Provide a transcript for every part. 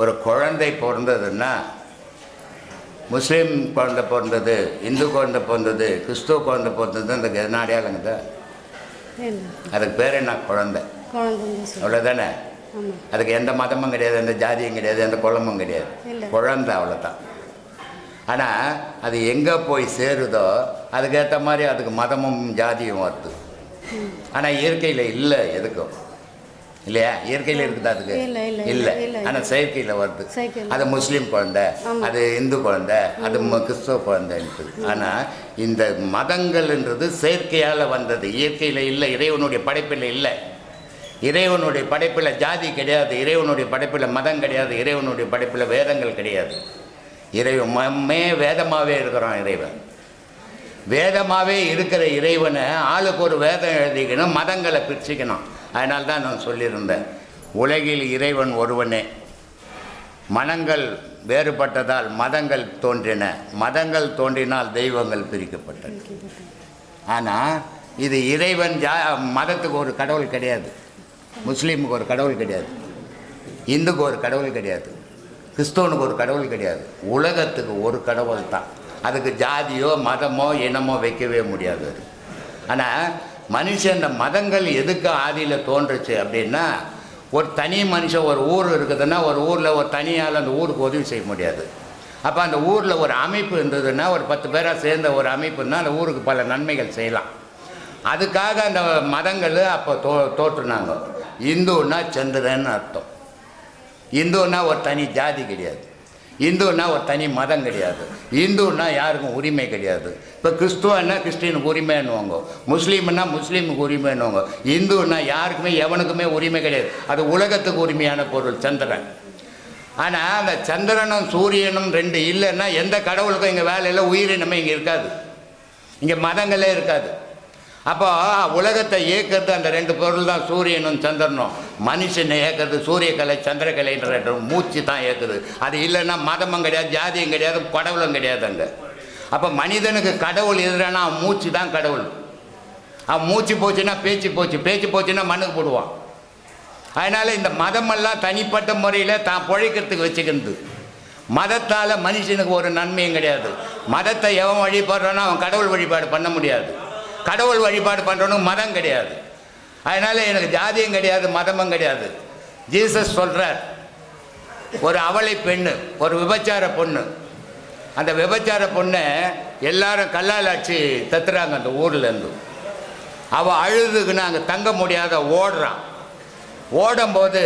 ஒரு குழந்தை பிறந்ததுன்னா முஸ்லீம் குழந்தை பிறந்தது இந்து குழந்தை பிறந்தது கிறிஸ்துவ குழந்தை பிறந்தது அந்த என்ன அடையாளங்க இல்லை அதுக்கு பேர் என்ன? குழந்தை. அவ்வளோதானே அதுக்கு எந்த மதமும் கிடையாது எந்த ஜாதியும் கிடையாது எந்த குளமும் கிடையாது. குழந்தை அவ்வளோதான் ஆனால் அது எங்கே போய் சேருதோ அதுக்கேற்ற மாதிரி அதுக்கு மதமும் ஜாதியும் வருது. ஆனால் இயற்கையில் இல்லை எதுக்கும். இல்லையா? இயற்கையில் இருக்குது அதுக்கு? இல்லை. ஆனால் செயற்கையில் வருது. அது முஸ்லீம் குழந்தை. அது இந்து குழந்தை அது கிறிஸ்துவ குழந்தைன்றது ஆனால் இந்த மதங்கள்ன்றது செயற்கையால் வந்தது. இயற்கையில் இல்லை இறைவனுடைய படைப்பில் இல்லை. இறைவனுடைய படைப்பில் ஜாதி கிடையாது இறைவனுடைய படைப்பில் மதம் கிடையாது இறைவனுடைய படைப்பில் வேதங்கள் கிடையாது. இறைவன் மம்மே வேதமாகவே இருக்கிறான் இறைவன். வேதமாகவே இருக்கிற இறைவனை ஆளுக்கு ஒரு வேதம் எழுதிக்கணும் மதங்களை பிரிச்சுக்கணும். அதனால் தான் நான் சொல்லியிருந்தேன் உலகில் இறைவன் ஒருவனே. மனங்கள் வேறுபட்டதால் மதங்கள் தோன்றின. மதங்கள் தோன்றினால் தெய்வங்கள் பிரிக்கப்பட்டன. ஆனால் இது இறைவன் ஜா மதத்துக்கு ஒரு கடவுள் கிடையாது. முஸ்லீமுக்கு ஒரு கடவுள் கிடையாது. இந்துக்கு ஒரு கடவுள் கிடையாது. கிறிஸ்தவனுக்கு ஒரு கடவுள் கிடையாது. உலகத்துக்கு ஒரு கடவுள் தான் அதுக்கு ஜாதியோ மதமோ இனமோ வைக்கவே முடியாது. அது ஆனால் மனுஷன் இந்த மதங்கள் எதுக்கு ஆதியில் தோன்றுச்சு அப்படின்னா ஒரு தனி மனுஷன் ஒரு ஊர் இருக்குதுன்னா ஒரு ஊரில் ஒரு தனியால் அந்த ஊருக்கு உதவி செய்ய முடியாது. அப்போ அந்த ஊரில் ஒரு அமைப்பு இருந்ததுன்னா ஒரு பத்து பேராக சேர்ந்த ஒரு அமைப்புன்னா அந்த ஊருக்கு பல நன்மைகள் செய்யலாம். அதுக்காக அந்த மதங்கள் அப்போ தோ தோற்றுனாங்க. இந்துன்னா சந்திரன் அர்த்தம். இந்துன்னா ஒரு தனி ஜாதி கிடையாது. இந்துன்னா ஒரு தனி மதம் கிடையாது. இந்துன்னா யாருக்கும் உரிமை கிடையாது. இப்போ கிறிஸ்துவன்னா கிறிஸ்டினுக்கு உரிமைன்னுவாங்க. முஸ்லீம்னா முஸ்லீமுக்கு உரிமைன்னுவாங்க. இந்துன்னா யாருக்குமே எவனுக்குமே உரிமை கிடையாது. அது உலகத்துக்கு உரிமையான பொருள் சந்திரன். ஆனால் அந்த சந்திரனும் சூரியனும் ரெண்டு இல்லைன்னா எந்த கடவுளுக்கும் இங்கே வேலையில் உயிரினமே இங்கே இருக்காது. இங்கே மதங்களே இருக்காது. அப்போ உலகத்தை இயக்கிறது அந்த ரெண்டு பொருள் தான் சூரியனும் சந்திரனும். மனுஷனை இயக்கிறது சூரியக்கலை சந்திரக்கலைன்ற ரெண்டு மூச்சு தான் இயக்குது அது இல்லைன்னா மதமும் கிடையாது ஜாதியும் கிடையாது கடவுளும் கிடையாது அங்கே. அப்போ மனிதனுக்கு கடவுள் எதிரானா அவன் மூச்சு தான் கடவுள். அவன் மூச்சு போச்சுன்னா பேச்சு போச்சு பேச்சு போச்சுன்னா மண்ணுக்கு போடுவான். அதனால் இந்த மதமெல்லாம் தனிப்பட்ட முறையில் தான் பிழைக்கிறதுக்கு வச்சுக்கிறது மதத்தால் மனுஷனுக்கு ஒரு நன்மையும் கிடையாது. மதத்தை எவன் வழிபடுறானோ அவன் கடவுள் வழிபாடு பண்ண முடியாது. கடவுள் வழிபாடு பண்ணுறவனுக்கு மதம் கிடையாது. அதனால் எனக்கு ஜாதியும் கிடையாது மதமும் கிடையாது. ஜீசஸ் சொல்கிறார் ஒரு அவளை பெண்ணு ஒரு விபச்சார பொண்ணு. அந்த விபச்சார பொண்ணை எல்லாரும் கல்லால் அடிச்சு தத்துறாங்க அந்த ஊர்லேருந்து. அவள் அழுதுக்குன்னு அங்கே தங்க முடியாத ஓடுறான் ஓடும்போது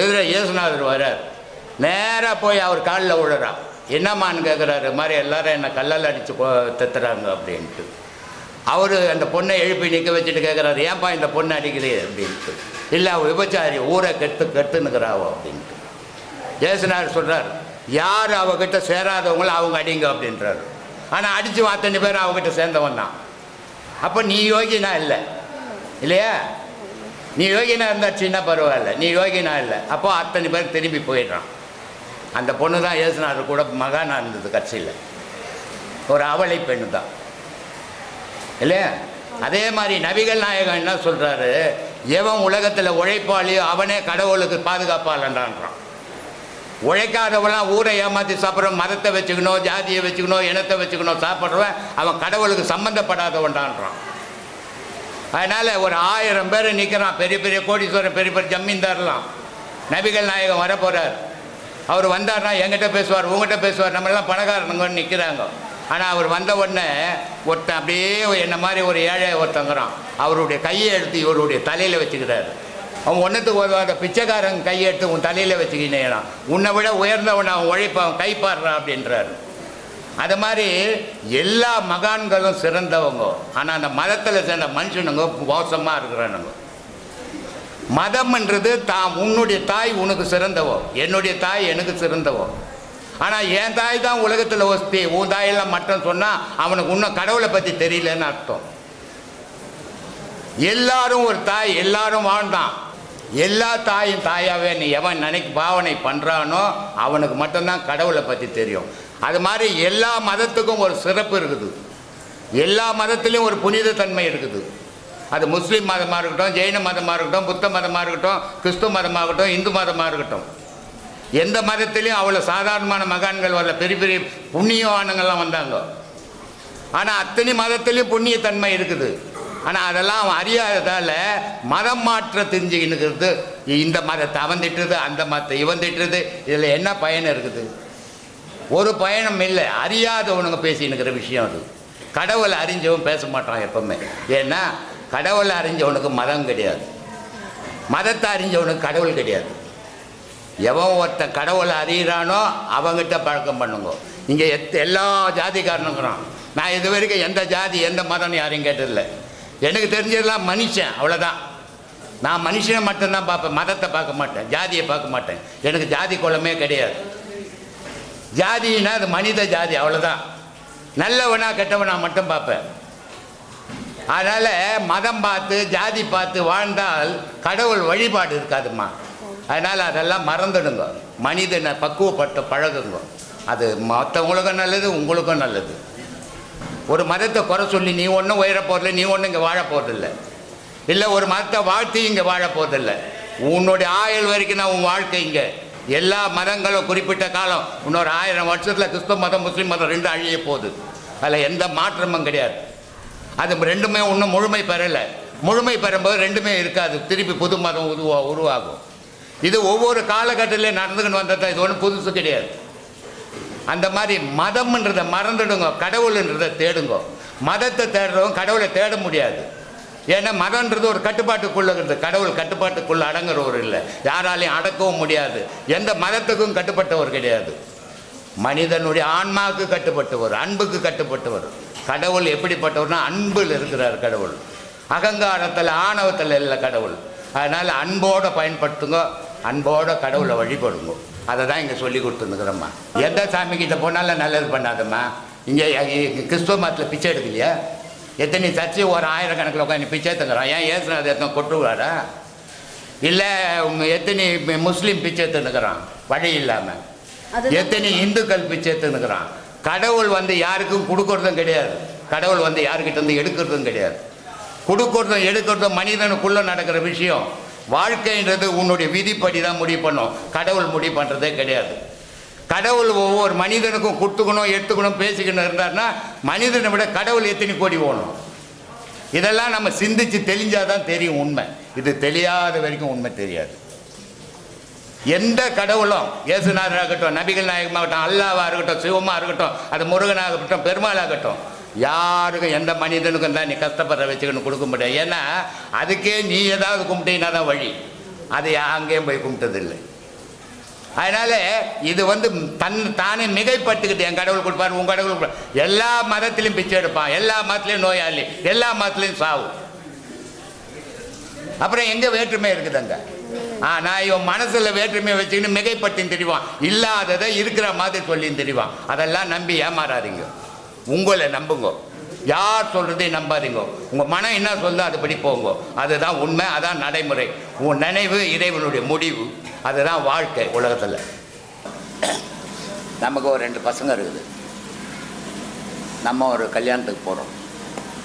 எதிர இயேசுநாதர் வர்றார். நேராக போய் அவர் காலில் விழுறான் என்னம்மான்னு கேட்குறாரு மாதிரி எல்லாரும் என்னை கல்லால் அடித்து தத்துறாங்க அப்படின்ட்டு. அவர் அந்த பொண்ணை எழுப்பி நிற்க வச்சுட்டு கேட்குறாரு ஏன்பா இந்த பொண்ணை அடிக்கிறே? அப்படின்ட்டு. இல்லை அவள் விபச்சாரி ஊரை கெட்டு கெட்டுனுக்குறாவோ அப்படின்ட்டு. ஜெயசனார் சொல்கிறார் யார் அவகிட்ட சேராதவங்கள அவங்க அடிங்க அப்படின்றாரு. ஆனால் அடித்து அத்தனை பேர் அவகிட்ட சேர்ந்தவன் தான். அப்போ நீ யோகினா இல்லை இல்லையா? நீ யோகினா இருந்தாச்சுன்னா பரவாயில்ல நீ யோகினா இல்லை. அப்போ அத்தனை பேர் திரும்பி போயிடுறான். அந்த பொண்ணு தான் ஏசுனார் கூட மகானா இருந்தது கட்சியில். ஒரு அவளை பெண்ணு தான் இல்லையா அதே மாதிரி நபிகள் நாயகம் என்ன சொல்கிறாரு எவன் உலகத்தில் உழைப்பாளியோ அவனே கடவுளுக்கு பாதுகாப்பாளன்றான்றான். உழைக்காதவெல்லாம் ஊரை ஏமாற்றி சாப்பிட்றவன் மதத்தை வச்சுக்கணும் ஜாதியை வச்சுக்கணும் இனத்தை வச்சுக்கணும் சாப்பிட்றவன் அவன் கடவுளுக்கு சம்மந்தப்படாதவன்டான்றான் அதனால் ஒரு ஆயிரம் பேர் நிற்கிறான் பெரிய பெரிய கோடீஸ்வரன் பெரிய பெரிய ஜமீன்தார்லாம். நபிகள் நாயகம் வரப்போகிறார் அவர் வந்தார்னா என்கிட்ட பேசுவார் உங்ககிட்ட பேசுவார். நம்மளாம் பணக்காரனுங்கன்னு நிற்கிறாங்க ஆனால் அவர் வந்த உடனே ஒருத்தன் அப்படியே என்ன மாதிரி ஒரு ஏழை ஒருத்தங்கிறான். அவருடைய கையை எடுத்து இவருடைய தலையில் வச்சுக்கிறாரு. அவன் ஒன்றுத்துக்கு உதவாத பிச்சைக்காரன் கையை எடுத்து உன் தலையில் வச்சுக்கினேனா. உன்னை விட உயர்ந்தவன் அவன் உழைப்பான் கைப்பாடுறான் அப்படின்றாரு. அது மாதிரி எல்லா மகான்களும் சிறந்தவங்க. ஆனால் அந்த மதத்தில் சேர்ந்த மனுஷனுங்க மோசமாக இருக்கிறானுங்க. மதம்ன்றது தான் உன்னுடைய தாய் உனக்கு சிறந்தவோ என்னுடைய தாய் எனக்கு சிறந்தவோ. ஆனால் என் தாய் தான் உலகத்தில் ஒஸ்தி உன் தாயெல்லாம் மட்டும் சொன்னால் அவனுக்கு இன்னும் கடவுளை பற்றி தெரியலன்னு அர்த்தம். எல்லாரும் ஒரு தாய் எல்லாரும் வாழ்ந்தான். எல்லா தாயும் தாயாவே நீ எவன் நினைக்க பாவனை பண்ணுறானோ அவனுக்கு மட்டும்தான் கடவுளை பற்றி தெரியும். அது மாதிரி எல்லா மதத்துக்கும் ஒரு சிறப்பு இருக்குது. எல்லா மதத்துலேயும் ஒரு புனித தன்மை இருக்குது. அது முஸ்லீம் மதமாக இருக்கட்டும் ஜெயின மதமாக இருக்கட்டும் புத்த மதமாக இருக்கட்டும் கிறிஸ்துவ மதமாக இருக்கட்டும் இந்து மதமாக இருக்கட்டும். எந்த மதத்திலையும் அவ்வளோ சாதாரணமான மகான்கள் வரல. பெரிய பெரிய புண்ணியவானங்கள்லாம் வந்தாங்க. ஆனால் அத்தனை மதத்திலையும் புண்ணியத்தன்மை இருக்குது. ஆனால் அதெல்லாம் அவன் அறியாததால் மதம் மாற்ற தெரிஞ்சுக்கினுக்கிறது இந்த மதத்தை அவன் திட்டுறது அந்த மதத்தை இவன் திட்டுறது இதில் என்ன பயன் இருக்குது? ஒரு பயணம் இல்லை. அறியாதவனுங்க பேசினுக்கிற விஷயம் அது. கடவுளை அறிஞ்சவன் பேச மாட்டான் எப்பவுமே. ஏன்னா கடவுளை அறிஞ்சவனுக்கு மதம் கிடையாது. மதத்தை அறிஞ்சவனுக்கு கடவுள் கிடையாது. எவன் ஒருத்தன் கடவுளை அறியிறானோ அவங்ககிட்ட பழக்கம் பண்ணுங்க. இங்கே எத் எல்லா ஜாதிக்காரனுங்கிறான் நான் இது வரைக்கும் எந்த ஜாதி எந்த மதம்னு யாரையும் கேட்டதில்லை. எனக்கு தெரிஞ்சதெல்லாம் மனுஷன் அவ்வளோதான் நான் மனுஷனை மட்டும்தான் பார்ப்பேன் மதத்தை பார்க்க மாட்டேன் ஜாதியை பார்க்க மாட்டேன். எனக்கு ஜாதி குலமே கிடையாது. ஜாதினா அது மனித ஜாதி அவ்வளோதான் நல்லவனா கெட்டவனா மட்டும் பார்ப்பேன். அதனால் மதம் பார்த்து ஜாதி பார்த்து வாழ்ந்தால் கடவுள் வழிபாடு இருக்காதும்மா. அதனால் அதெல்லாம் மறந்துடுங்க. மனிதனை பக்குவப்பட்டு பழகுங்க. அது மற்றவங்களுக்கும் நல்லது உங்களுக்கும் நல்லது. ஒரு மதத்தை குறை சொல்லி நீ ஒன்றும் உயர போகிறதில்ல நீ ஒன்றும் இங்கே வாழ போகிறதில்ல இல்லை ஒரு மதத்தை வாழ்த்தி இங்கே வாழ போகிறதில்ல உன்னுடைய ஆயுள் வரைக்கும் நான் உன் வாழ்க்கை இங்கே. எல்லா மதங்களும் குறிப்பிட்ட காலம் இன்னொரு ஆயிரம் வருஷத்தில் கிறிஸ்தவ மதம் முஸ்லீம் மதம் ரெண்டும் அழிய போகுது. அதில் எந்த மாற்றமும் கிடையாது. அது ரெண்டுமே ஒன்றும் முழுமை பெறலை. முழுமை பெறும்போது ரெண்டுமே இருக்காது. திருப்பி புது மதம் உருவா உருவாகும். இது ஒவ்வொரு காலகட்டத்திலையும் நடந்துக்கிட்டு வந்தது இது ஒன்றும் புதுசு கிடையாது. அந்த மாதிரி மதம்ன்றதை மறந்துடுங்க கடவுள்ன்றதை தேடுங்க. மதத்தை தேடுறவங்க கடவுளை தேட முடியாது. ஏன்னா மதம்ன்றது ஒரு கட்டுப்பாட்டுக்குள்ளது கடவுள் கட்டுப்பாட்டுக்குள்ள அடங்குறவர் இல்லை. யாராலையும் அடக்கவும் முடியாது. எந்த மதத்துக்கும் கட்டுப்பட்டவர் கிடையாது. மனிதனுடைய ஆன்மாவுக்கு கட்டுப்பட்டவர் அன்புக்கு கட்டுப்பட்டவர். கடவுள் எப்படிப்பட்டவர்னா அன்பில் இருக்கிறார் கடவுள். அகங்காரத்தில் ஆணவத்தில் இல்லை கடவுள். அதனால் அன்போடு பயன்படுத்துங்க. அன்போட கடவுளை வழிபடுங்க. அதை தான் இங்கே சொல்லி கொடுத்துருக்குறோம்மா. எந்த சாமி கிட்ட போனாலும் நல்லது பண்ணாதம்மா. இங்கே கிறிஸ்துவ மதத்தில் பிச்சை எடுக்கலையா? எத்தனை சர்ச்சை ஒரு ஆயிரக்கணக்கில் உட்காந்து பிச்சை தங்குறான் ஏன் ஏசுனாது எத்தனை கொட்டுவாரா? இல்லை எத்தனை முஸ்லீம் பிச்சை எடுத்துன்னுக்குறான் வழி இல்லாமல் எத்தனை இந்துக்கள் பிச்சை எடுத்துன்னுக்குறான் கடவுள் வந்து யாருக்கும் கொடுக்கறதும் கிடையாது. கடவுள் வந்து யாருக்கிட்ட இருந்து எடுக்கிறதும் கிடையாது. கொடுக்கறதும் எடுக்கிறதும் மனிதனுக்குள்ள நடக்கிற விஷயம். வாழ்க்கைன்றது உன்னுடைய விதிப்படி தான் முடிவு பண்ணும். கடவுள் முடிவு பண்ணுறதே கிடையாது. கடவுள் ஒவ்வொரு மனிதனுக்கும் கொடுத்துக்கணும் எடுத்துக்கணும் பேசிக்கணும் இருந்தாருன்னா மனிதனை விட கடவுள் எத்தனை கோடி ஓணும் இதெல்லாம் நம்ம சிந்திச்சு தெளிஞ்சாதான் தெரியும் உண்மை. இது தெரியாத வரைக்கும் உண்மை தெரியாது. எந்த கடவுளும் இயேசுநாதராகட்டும் இருக்கட்டும் நபிகள் நாயகமாகட்டும் அல்லாவாக இருக்கட்டும் சிவமாக இருக்கட்டும் அது முருகனாகட்டும் இருக்கட்டும் பெருமாளாகட்டும் யாருக்கும் எந்த மனிதனுக்கும் தான் நீ கஷ்டப்படுற வச்சுக்கணும் கொடுக்க முடியாது. ஏன்னா அதுக்கே நீ ஏதாவது கும்பிட்டீங்கன்னா தான் வழி. அது அங்கேயும் போய் கும்பிட்டதில்லை. அதனால இது வந்து தன் தானே மிகைப்பட்டுக்கிட்டு என் கடவுள் கொடுப்பார் உன் கடவுள் கொடுப்பார். எல்லா மதத்திலையும் பிச்சை எடுப்பான். எல்லா மதத்திலையும் நோயாளி. எல்லா மதத்திலையும் சாவு. அப்புறம் எங்கே வேற்றுமை இருக்குதுங்க? நான் இவன் மனசில் வேற்றுமையை வச்சுக்கிட்டு மிகைப்பட்டின்னு தெரிவான். இல்லாததை இருக்கிற மாதிரி சொல்லின்னு தெரிவான். அதெல்லாம் நம்பி ஏமாறாதீங்க. உங்களை நம்புங்க. யார் சொல்றதையும் நம்பாதீங்க. உங்க மனம் என்ன சொல்லுதோ அதுபடி போங்க. அதுதான் உண்மை அதான் நடைமுறை. உன் நினைவு இறைவனுடைய முடிவு. அதுதான் வாழ்க்கை உலகத்தில். நமக்கு ஒரு ரெண்டு பசங்க இருக்குது. நம்ம ஒரு கல்யாணத்துக்கு போகிறோம்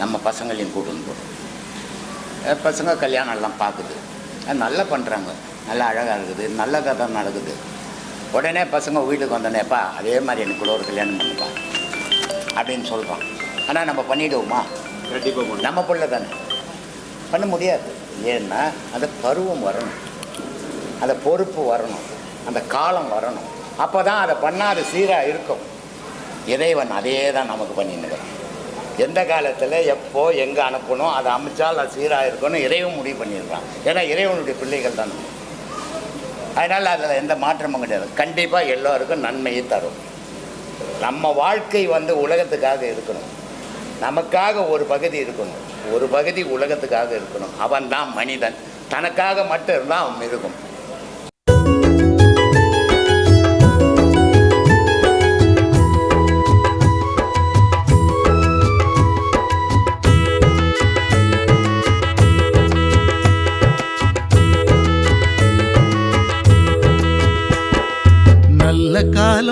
நம்ம பசங்களையும் கூட்டின்னு போகிறோம் பசங்க கல்யாணம் எல்லாம் பார்க்குது நல்லா பண்ணுறாங்க நல்லா அழகாக இருக்குது. நல்ல கதை நடக்குது. உடனே பசங்க வீட்டுக்கு வந்தோடனேப்பா அதே மாதிரி எனக்கு கூட ஒரு கல்யாணம் பண்ணுப்பா. அப்படின்னு சொல்கிறான் ஆனால் நம்ம பண்ணிவிடுவோமா கண்டிப்பாக நம்ம பிள்ளை தானே. பண்ண முடியாது. ஏன்னா அந்த பருவம் வரணும். அந்த பொறுப்பு வரணும். அந்த காலம் வரணும். அப்போ தான் அதை பண்ணால் அது சீராக இருக்கும். இறைவன் அதே தான் நமக்கு பண்ணின்னுக்கிறான் எந்த காலத்தில் எப்போ எங்கே அனுப்பணும் அதை அமைச்சால் அது சீராக இருக்கணும் இறைவன் முடிவு பண்ணியிருக்கான் ஏன்னா இறைவனுடைய பிள்ளைகள் தான். அதனால் அதில் எந்த மாற்றமும் கிடையாது. கண்டிப்பாக எல்லோருக்கும் நன்மையை தரும். நம்ம வாழ்க்கை வந்து உலகத்துக்காக இருக்கணும். நமக்காக ஒரு பகுதி இருக்கணும். ஒரு பகுதி உலகத்துக்காக இருக்கணும். அவன் தான் மனிதன். தனக்காக மட்டும் இருந்தால் அவன் இருக்கும்.